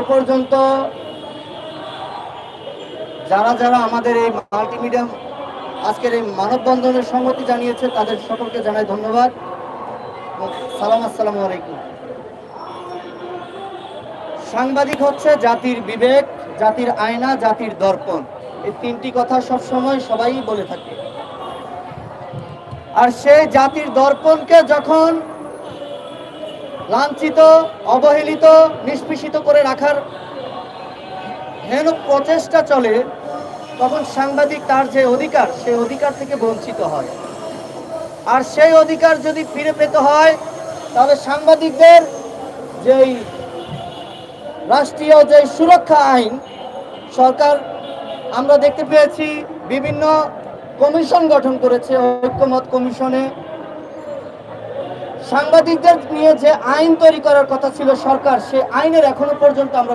এ পর্যন্ত যারা যারা আমাদের এই মাল্টিমিডিয়া আজকের এই মানববন্ধনের সম্মতি জানিয়েছে, তাদের সকলকে জানাই ধন্যবাদ সালাম, আসসালামু আলাইকুম। সাংবাদিক হচ্ছে জাতির বিবেক, জাতির আয়না, জাতির দর্পণ। এই তিনটি কথা সব সময় সবাই বলে থাকে। আর সেই জাতির দর্পণকে যখন লাঞ্ছিত, অবহেলিত, নিষ্পেষিত করে রাখার হেন প্রচেষ্টা চলে, তখন সাংবাদিক তার যে অধিকার সেই অধিকার থেকে বঞ্চিত হয়। আর সেই অধিকার যদি ফিরে পেতে হয়, তাহলে সাংবাদিকদের যেই রাষ্ট্রীয় যে সুরক্ষা আইন, সরকার, আমরা দেখতে পেয়েছি, বিভিন্ন কমিশন গঠন করেছে, ঐক্যমত কমিশনে। সাংবাদিকদের নিয়ে যে আইন তৈরি করার কথা ছিল সরকার সে আইনের এখনও পর্যন্ত আমরা